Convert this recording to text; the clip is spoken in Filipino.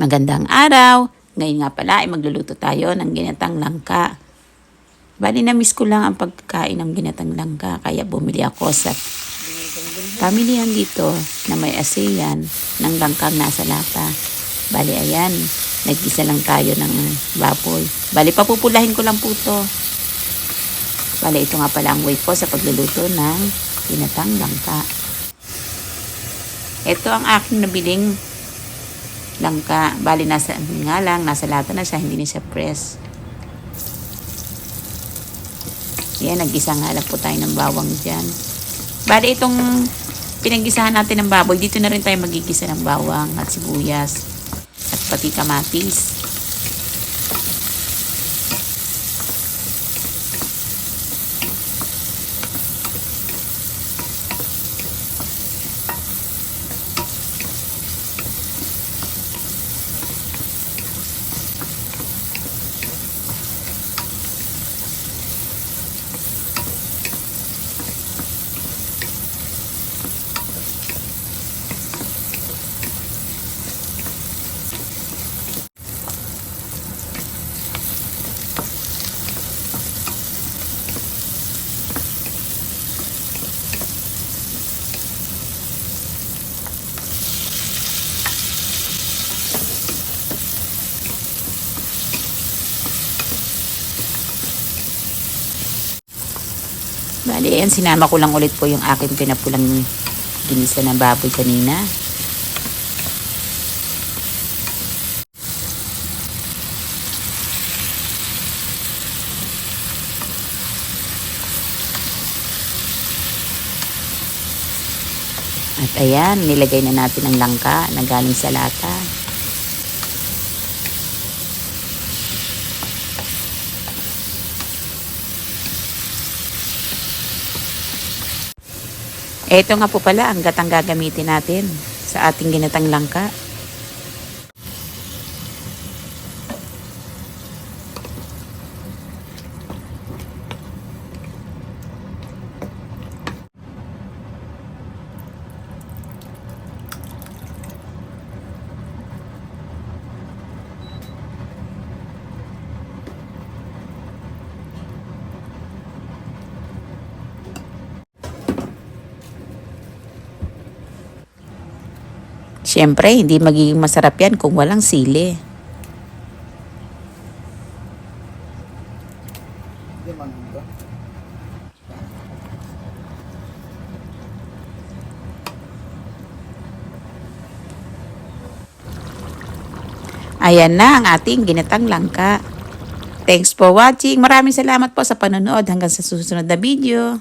Magandang araw! Ngayon nga pala ay magluluto tayo ng ginatang langka. Bali na miss ko lang ang pagkain ng ginatang langka kaya bumili ako sa pamilihan dito na may ASEAN ng langkang nasa lata. Bali ayan, naggisa lang tayo ng baboy. Bali papupulahin ko lang po to. Bali ito nga pala ang way ko sa pagluluto ng ginatang langka. Ito ang aking nabiling langka. Bali, nasa, nga lang, nasa lata na siya, hindi na siya press. Yan, nag-isa nga lang po tayo ng bawang dyan. Bali, itong pinag-gisahan natin ng baboy, dito na rin tayo magigisa ng bawang at sibuyas at pati kamatis. Bali, ayan, sinama ko lang ulit po yung aking pinapulang ginisa ng baboy kanina. At ayan, nilagay na natin ang langka na galing sa lata. Ito nga po pala ang gatang gagamitin natin sa ating ginatang langka. Siyempre, hindi magiging masarap yan kung walang sili. Ayan na ang ating ginatang langka. Thanks for watching. Maraming salamat po sa panonood. Hanggang sa susunod na video.